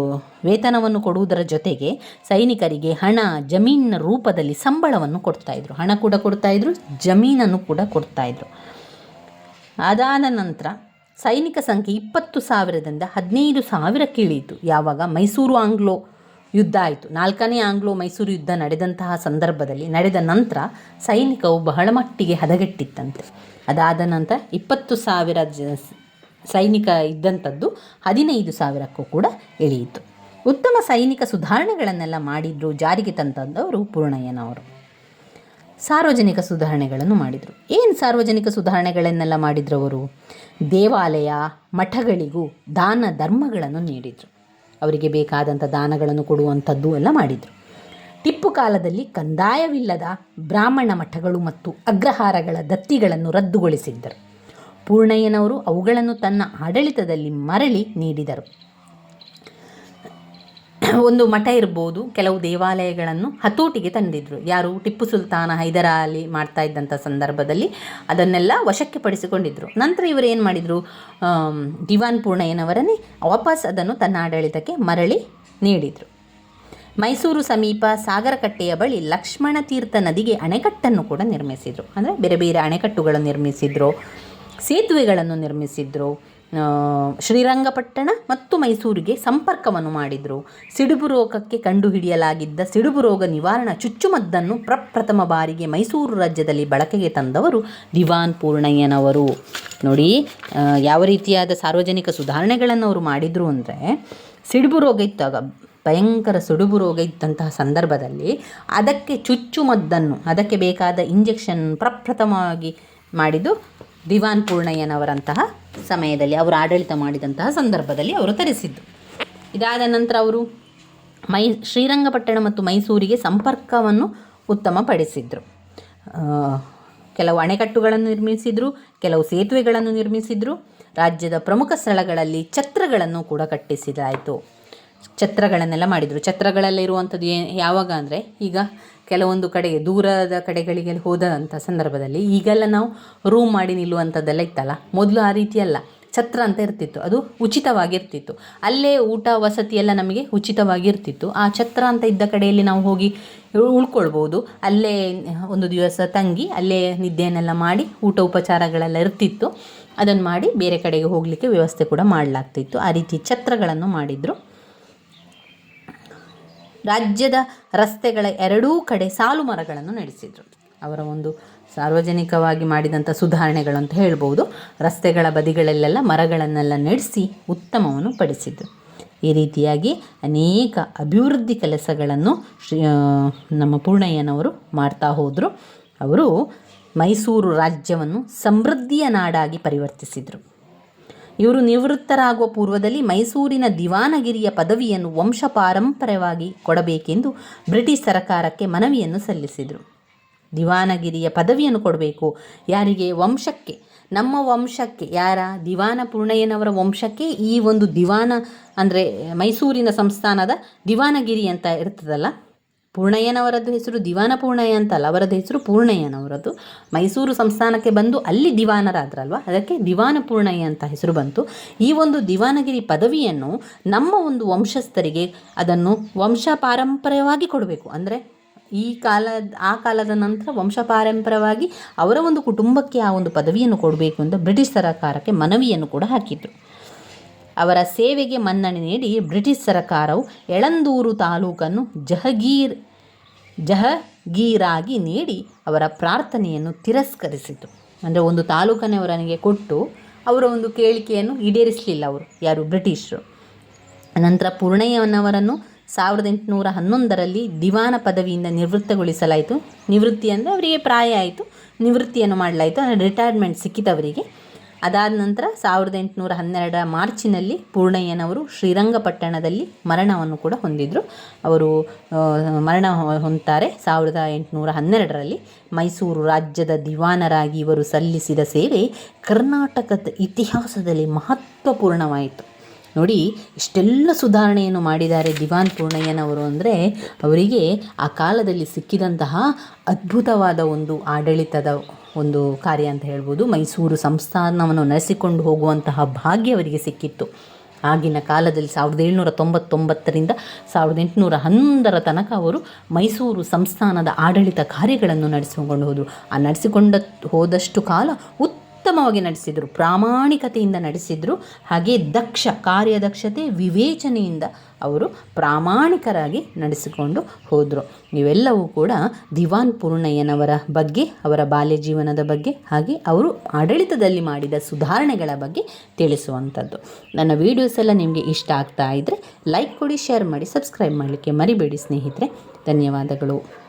ವೇತನವನ್ನು ಕೊಡುವುದರ ಜೊತೆಗೆ ಸೈನಿಕರಿಗೆ ಹಣ, ಜಮೀನಿನ ರೂಪದಲ್ಲಿ ಸಂಬಳವನ್ನು ಕೊಡ್ತಾಯಿದ್ರು ಹಣ ಕೂಡ ಕೊಡ್ತಾಯಿದ್ರು ಜಮೀನನ್ನು ಕೂಡ ಕೊಡ್ತಾಯಿದ್ರು ಅದಾದ ನಂತರ ಸೈನಿಕ ಸಂಖ್ಯೆ ಇಪ್ಪತ್ತು ಸಾವಿರದಿಂದ ಹದಿನೈದು ಸಾವಿರಕ್ಕಿಳಿಯಿತು ಯಾವಾಗ? ಮೈಸೂರು ಆಂಗ್ಲೋ ಯುದ್ಧ ಆಯಿತು. ನಾಲ್ಕನೇ ಆಂಗ್ಲೋ ಮೈಸೂರು ಯುದ್ಧ ನಡೆದಂತಹ ಸಂದರ್ಭದಲ್ಲಿ ನಡೆದ ನಂತರ ಸೈನಿಕವು ಬಹಳ ಮಟ್ಟಿಗೆ ಹದಗೆಟ್ಟಿತ್ತಂತೆ. ಅದಾದ ನಂತರ ಇಪ್ಪತ್ತು ಸಾವಿರ ಜ, ಸೈನಿಕ ಇದ್ದಂಥದ್ದು ಹದಿನೈದು ಸಾವಿರಕ್ಕೂ ಕೂಡ ಇಳಿಯಿತು. ಉತ್ತಮ ಸೈನಿಕ ಸುಧಾರಣೆಗಳನ್ನೆಲ್ಲ ಮಾಡಿದ್ರು, ಜಾರಿಗೆ ತಂದವರು ಪೂರ್ಣಯ್ಯನವರು. ಸಾರ್ವಜನಿಕ ಸುಧಾರಣೆಗಳನ್ನು ಮಾಡಿದರು. ಏನು ಸಾರ್ವಜನಿಕ ಸುಧಾರಣೆಗಳನ್ನೆಲ್ಲ ಮಾಡಿದ್ರವರು ದೇವಾಲಯ, ಮಠಗಳಿಗೂ ದಾನ ಧರ್ಮಗಳನ್ನು ನೀಡಿದರು. ಅವರಿಗೆ ಬೇಕಾದಂಥ ದಾನಗಳನ್ನು ಕೊಡುವಂಥದ್ದು ಎಲ್ಲ ಮಾಡಿದರು. ಟಿಪ್ಪು ಕಾಲದಲ್ಲಿ ಕಂದಾಯವಿಲ್ಲದ ಬ್ರಾಹ್ಮಣ ಮಠಗಳು ಮತ್ತು ಅಗ್ರಹಾರಗಳ ದತ್ತಿಗಳನ್ನು ರದ್ದುಗೊಳಿಸಿದ್ದರು. ಪೂರ್ಣಯ್ಯನವರು ಅವುಗಳನ್ನು ತನ್ನ ಆಡಳಿತದಲ್ಲಿ ಮರಳಿ ನೀಡಿದರು. ಒಂದು ಮಠ ಇರ್ಬೋದು. ಕೆಲವು ದೇವಾಲಯಗಳನ್ನು ಹತೋಟಿಗೆ ತಂದಿದ್ರು. ಯಾರು ಟಿಪ್ಪು ಸುಲ್ತಾನ ಹೈದರಾಲಿ ಮಾಡ್ತಾ ಇದ್ದಂಥ ಸಂದರ್ಭದಲ್ಲಿ ಅದನ್ನೆಲ್ಲ ವಶಕ್ಕೆ ಪಡಿಸಿಕೊಂಡಿದ್ರು. ನಂತರ ಇವರು ಏನು ಮಾಡಿದರು? ದಿವಾನ್ ಪೂರ್ಣಯ್ಯನವರನ್ನೇ ವಾಪಸ್ ಅದನ್ನು ತನ್ನ ಆಡಳಿತಕ್ಕೆ ಮರಳಿ ನೀಡಿದರು. ಮೈಸೂರು ಸಮೀಪ ಸಾಗರಕಟ್ಟೆಯ ಬಳಿ ಲಕ್ಷ್ಮಣ ತೀರ್ಥ ನದಿಗೆ ಅಣೆಕಟ್ಟನ್ನು ಕೂಡ ನಿರ್ಮಿಸಿದರು. ಅಂದರೆ ಬೇರೆ ಬೇರೆ ಅಣೆಕಟ್ಟುಗಳನ್ನು ನಿರ್ಮಿಸಿದರು, ಸೇತುವೆಗಳನ್ನು ನಿರ್ಮಿಸಿದ್ರು. ಶ್ರೀರಂಗಪಟ್ಟಣ ಮತ್ತು ಮೈಸೂರಿಗೆ ಸಂಪರ್ಕವನ್ನು ಮಾಡಿದರು. ಸಿಡುಬು ರೋಗಕ್ಕೆ ಕಂಡುಹಿಡಿಯಲಾಗಿದ್ದ ಸಿಡುಬು ರೋಗ ನಿವಾರಣಾ ಚುಚ್ಚುಮದ್ದನ್ನು ಪ್ರಪ್ರಥಮ ಬಾರಿಗೆ ಮೈಸೂರು ರಾಜ್ಯದಲ್ಲಿ ಬಳಕೆಗೆ ತಂದವರು ದಿವಾನ್ ಪೂರ್ಣಯ್ಯನವರು. ನೋಡಿ ಯಾವ ರೀತಿಯಾದ ಸಾರ್ವಜನಿಕ ಸುಧಾರಣೆಗಳನ್ನು ಅವರು ಮಾಡಿದರು ಅಂದರೆ, ಸಿಡುಬು ರೋಗ ಇತ್ತಾಗ ಭಯಂಕರ ಸುಡುಬು ರೋಗ ಇದ್ದಂತಹ ಸಂದರ್ಭದಲ್ಲಿ ಅದಕ್ಕೆ ಚುಚ್ಚುಮದ್ದನ್ನು, ಅದಕ್ಕೆ ಬೇಕಾದ ಇಂಜೆಕ್ಷನ್ ಪ್ರಪ್ರಥಮವಾಗಿ ಮಾಡಿದ್ದು ದಿವಾನ್ ಪೂರ್ಣಯ್ಯನವರಂತಹ ಸಮಯದಲ್ಲಿ ಅವರು ಆಡಳಿತ ಮಾಡಿದಂತಹ ಸಂದರ್ಭದಲ್ಲಿ ಅವರು ತರಿಸಿದ್ದು. ಇದಾದ ನಂತರ ಅವರು ಮೈ, ಶ್ರೀರಂಗಪಟ್ಟಣ ಮತ್ತು ಮೈಸೂರಿಗೆ ಸಂಪರ್ಕವನ್ನು ಉತ್ತಮಪಡಿಸಿದರು. ಕೆಲವು ಅಣೆಕಟ್ಟುಗಳನ್ನು ನಿರ್ಮಿಸಿದರು, ಕೆಲವು ಸೇತುವೆಗಳನ್ನು ನಿರ್ಮಿಸಿದರು, ರಾಜ್ಯದ ಪ್ರಮುಖ ಸ್ಥಳಗಳಲ್ಲಿ ಛತ್ರಗಳನ್ನು ಕೂಡ ಕಟ್ಟಿಸಿದಾಯಿತು. ಛತ್ರಗಳನ್ನೆಲ್ಲ ಮಾಡಿದರು. ಛತ್ರಗಳಲ್ಲಿರುವಂಥದ್ದು ಯಾವಾಗ ಅಂದರೆ ಈಗ ಕೆಲವೊಂದು ಕಡೆಗೆ ದೂರದ ಕಡೆಗಳಿಗೆ ಹೋದಂಥ ಸಂದರ್ಭದಲ್ಲಿ ಈಗೆಲ್ಲ ನಾವು ರೂಮ್ ಮಾಡಿ ನಿಲ್ಲುವಂಥದ್ದೆಲ್ಲ ಇತ್ತಲ್ಲ? ಮೊದಲು ಆ ರೀತಿ ಅಲ್ಲ. ಛತ್ರ ಅಂತ ಇರ್ತಿತ್ತು. ಅದು ಉಚಿತವಾಗಿರ್ತಿತ್ತು. ಅಲ್ಲೇ ಊಟ ವಸತಿ ಎಲ್ಲ ನಮಗೆ ಉಚಿತವಾಗಿರ್ತಿತ್ತು. ಆ ಛತ್ರ ಅಂತ ಇದ್ದ ಕಡೆಯಲ್ಲಿ ನಾವು ಹೋಗಿ ಉಳ್ಕೊಳ್ಬೋದು. ಅಲ್ಲೇ ಒಂದು ದಿವಸ ತಂಗಿ ಅಲ್ಲೇ ನಿದ್ದೆಯನ್ನೆಲ್ಲ ಮಾಡಿ ಊಟ ಉಪಚಾರಗಳೆಲ್ಲ ಇರ್ತಿತ್ತು. ಅದನ್ನು ಮಾಡಿ ಬೇರೆ ಕಡೆಗೆ ಹೋಗಲಿಕ್ಕೆ ವ್ಯವಸ್ಥೆ ಕೂಡ ಮಾಡಲಾಗ್ತಿತ್ತು. ಆ ರೀತಿ ಛತ್ರಗಳನ್ನು ಮಾಡಿದರು. ರಾಜ್ಯದ ರಸ್ತೆಗಳ ಎರಡೂ ಕಡೆ ಸಾಲು ಮರಗಳನ್ನು ನಡೆಸಿದರು. ಅವರ ಒಂದು ಸಾರ್ವಜನಿಕವಾಗಿ ಮಾಡಿದಂಥ ಸುಧಾರಣೆಗಳು ಅಂತ ಹೇಳ್ಬೋದು. ರಸ್ತೆಗಳ ಬದಿಗಳಲ್ಲೆಲ್ಲ ಮರಗಳನ್ನೆಲ್ಲ ನಡೆಸಿ ಉತ್ತಮವನ್ನು ಪಡಿಸಿದರು. ಈ ರೀತಿಯಾಗಿ ಅನೇಕ ಅಭಿವೃದ್ಧಿ ಕೆಲಸಗಳನ್ನು ಶ್ರೀ ನಮ್ಮ ಪೂರ್ಣಯ್ಯನವರು ಮಾಡ್ತಾ ಹೋದರು. ಅವರು ಮೈಸೂರು ರಾಜ್ಯವನ್ನು ಸಮೃದ್ಧಿಯ ನಾಡಾಗಿ ಪರಿವರ್ತಿಸಿದರು. ಇವರು ನಿವೃತ್ತರಾಗುವ ಪೂರ್ವದಲ್ಲಿ ಮೈಸೂರಿನ ದಿವಾನಗಿರಿಯ ಪದವಿಯನ್ನು ವಂಶ ಪಾರಂಪರ್ಯವಾಗಿ ಕೊಡಬೇಕೆಂದು ಬ್ರಿಟಿಷ್ ಸರಕಾರಕ್ಕೆ ಮನವಿಯನ್ನು ಸಲ್ಲಿಸಿದರು. ದಿವಾನಗಿರಿಯ ಪದವಿಯನ್ನು ಕೊಡಬೇಕು. ಯಾರಿಗೆ? ವಂಶಕ್ಕೆ. ನಮ್ಮ ವಂಶಕ್ಕೆ. ಯಾರ? ದಿವಾನ ಪೂರ್ಣಯ್ಯನವರ ವಂಶಕ್ಕೆ. ಈ ಒಂದು ದಿವಾನ ಅಂದರೆ ಮೈಸೂರಿನ ಸಂಸ್ಥಾನದ ದಿವಾನಗಿರಿ ಅಂತ ಇರ್ತದಲ್ಲ? ಪೂರ್ಣಯ್ಯನವರದ್ದು ಹೆಸರು ದಿವಾನ ಪೂರ್ಣಯ್ಯ ಅಂತಲ್ಲ, ಅವರದ್ದು ಹೆಸರು ಪೂರ್ಣಯ್ಯನವರದ್ದು. ಮೈಸೂರು ಸಂಸ್ಥಾನಕ್ಕೆ ಬಂದು ಅಲ್ಲಿ ದಿವಾನರಾದ್ರಲ್ವ? ಅದಕ್ಕೆ ದಿವಾನ ಪೂರ್ಣಯ್ಯ ಅಂತ ಹೆಸರು ಬಂತು. ಈ ಒಂದು ದಿವಾನಗಿರಿ ಪದವಿಯನ್ನು ನಮ್ಮ ಒಂದು ವಂಶಸ್ಥರಿಗೆ ಅದನ್ನು ವಂಶ ಪಾರಂಪರ್ಯವಾಗಿ ಕೊಡಬೇಕು. ಅಂದರೆ ಈ ಕಾಲ, ಆ ಕಾಲದ ನಂತರ ವಂಶ ಪಾರಂಪರ್ಯವಾಗಿ ಅವರ ಒಂದು ಕುಟುಂಬಕ್ಕೆ ಆ ಒಂದು ಪದವಿಯನ್ನು ಕೊಡಬೇಕು ಅಂತ ಬ್ರಿಟಿಷ್ ಸರಕಾರಕ್ಕೆ ಮನವಿಯನ್ನು ಕೂಡ ಹಾಕಿದ್ರು. ಅವರ ಸೇವೆಗೆ ಮನ್ನಣೆ ನೀಡಿ ಬ್ರಿಟಿಷ್ ಸರಕಾರವು ಎಳಂದೂರು ತಾಲೂಕನ್ನು ಜಹಗೀರ್, ಜಹಗೀರಾಗಿ ನೀಡಿ ಅವರ ಪ್ರಾರ್ಥನೆಯನ್ನು ತಿರಸ್ಕರಿಸಿತು. ಅಂದರೆ ಒಂದು ತಾಲೂಕನ್ನೇ ಅವರನಿಗೆ ಕೊಟ್ಟು ಅವರ ಒಂದು ಕೇಳಿಕೆಯನ್ನು ಈಡೇರಿಸಲಿಲ್ಲ ಅವರು, ಯಾರು ಬ್ರಿಟಿಷರು. ನಂತರ ಪೂರ್ಣಯ್ಯನವರನ್ನು ಸಾವಿರದ ಎಂಟುನೂರ ಹನ್ನೊಂದರಲ್ಲಿ ದಿವಾನ ಪದವಿಯಿಂದ ನಿವೃತ್ತಗೊಳಿಸಲಾಯಿತು. ನಿವೃತ್ತಿ ಅಂದರೆ ಅವರಿಗೆ ಪ್ರಾಯ ಆಯಿತು. ನಿವೃತ್ತಿಯನ್ನು ಮಾಡಲಾಯಿತು. ಅಂದರೆ ರಿಟೈರ್ಮೆಂಟ್ ಸಿಕ್ಕಿತವರಿಗೆ ಅದಾದ ನಂತರ ಸಾವಿರದ ಎಂಟುನೂರ ಹನ್ನೆರಡರ ಮಾರ್ಚಿನಲ್ಲಿ ಪೂರ್ಣಯ್ಯನವರು ಶ್ರೀರಂಗಪಟ್ಟಣದಲ್ಲಿ ಮರಣವನ್ನು ಕೂಡ ಹೊಂದಿದರು. ಅವರು ಮರಣ ಹೊಂತಾರೆ ಸಾವಿರದ ಎಂಟುನೂರ ಹನ್ನೆರಡರಲ್ಲಿ ಮೈಸೂರು ರಾಜ್ಯದ ದಿವಾನರಾಗಿ ಇವರು ಸಲ್ಲಿಸಿದ ಸೇವೆ ಕರ್ನಾಟಕದ ಇತಿಹಾಸದಲ್ಲಿ ಮಹತ್ವಪೂರ್ಣವಾಯಿತು. ನೋಡಿ, ಇಷ್ಟೆಲ್ಲ ಸುಧಾರಣೆಯನ್ನು ಮಾಡಿದ್ದಾರೆ ದಿವಾನ್ ಪೂರ್ಣಯ್ಯನವರು ಅಂದರೆ ಅವರಿಗೆ ಆ ಕಾಲದಲ್ಲಿ ಸಿಕ್ಕಿದಂತಹ ಅದ್ಭುತವಾದ ಒಂದು ಆಡಳಿತದ ಒಂದು ಕಾರ್ಯ ಅಂತ ಹೇಳ್ಬೋದು. ಮೈಸೂರು ಸಂಸ್ಥಾನವನ್ನು ನಡೆಸಿಕೊಂಡು ಹೋಗುವಂತಹ ಭಾಗ್ಯ ಅವರಿಗೆ ಸಿಕ್ಕಿತ್ತು. ಆಗಿನ ಕಾಲದಲ್ಲಿ ಸಾವಿರದ ಏಳ್ನೂರ ತೊಂಬತ್ತೊಂಬತ್ತರಿಂದ ಸಾವಿರದ ಎಂಟುನೂರ ಹನ್ನೊಂದರ ತನಕ ಅವರು ಮೈಸೂರು ಸಂಸ್ಥಾನದ ಆಡಳಿತ ಕಾರ್ಯಗಳನ್ನು ನಡೆಸಿಕೊಂಡು ಹೋದರು. ಆ ನಡೆಸಿಕೊಂಡ ಹೋದಷ್ಟು ಕಾಲ ಉತ್ತಮವಾಗಿ ನಡೆಸಿದರು, ಪ್ರಾಮಾಣಿಕತೆಯಿಂದ ನಡೆಸಿದರು. ಹಾಗೆ ದಕ್ಷ ಕಾರ್ಯದಕ್ಷತೆ ವಿವೇಚನೆಯಿಂದ ಅವರು ಪ್ರಾಮಾಣಿಕರಾಗಿ ನಡೆಸಿಕೊಂಡು ಹೋದರು. ಇವೆಲ್ಲವೂ ಕೂಡ ದಿವಾನ್ ಪೂರ್ಣಯ್ಯನವರ ಬಗ್ಗೆ, ಅವರ ಬಾಲ್ಯ ಜೀವನದ ಬಗ್ಗೆ, ಹಾಗೆ ಅವರು ಆಡಳಿತದಲ್ಲಿ ಮಾಡಿದ ಸುಧಾರಣೆಗಳ ಬಗ್ಗೆ ತಿಳಿಸುವಂಥದ್ದು. ನನ್ನ ವೀಡಿಯೋಸ್ ಎಲ್ಲ ನಿಮಗೆ ಇಷ್ಟ ಆಗ್ತಾ ಇದ್ದರೆ ಲೈಕ್ ಕೊಡಿ ಶೇರ್ ಮಾಡಿ ಸಬ್ಸ್ಕ್ರೈಬ್ ಮಾಡಲಿಕ್ಕೆ ಮರಿಬೇಡಿ ಸ್ನೇಹಿತರೆ. ಧನ್ಯವಾದಗಳು.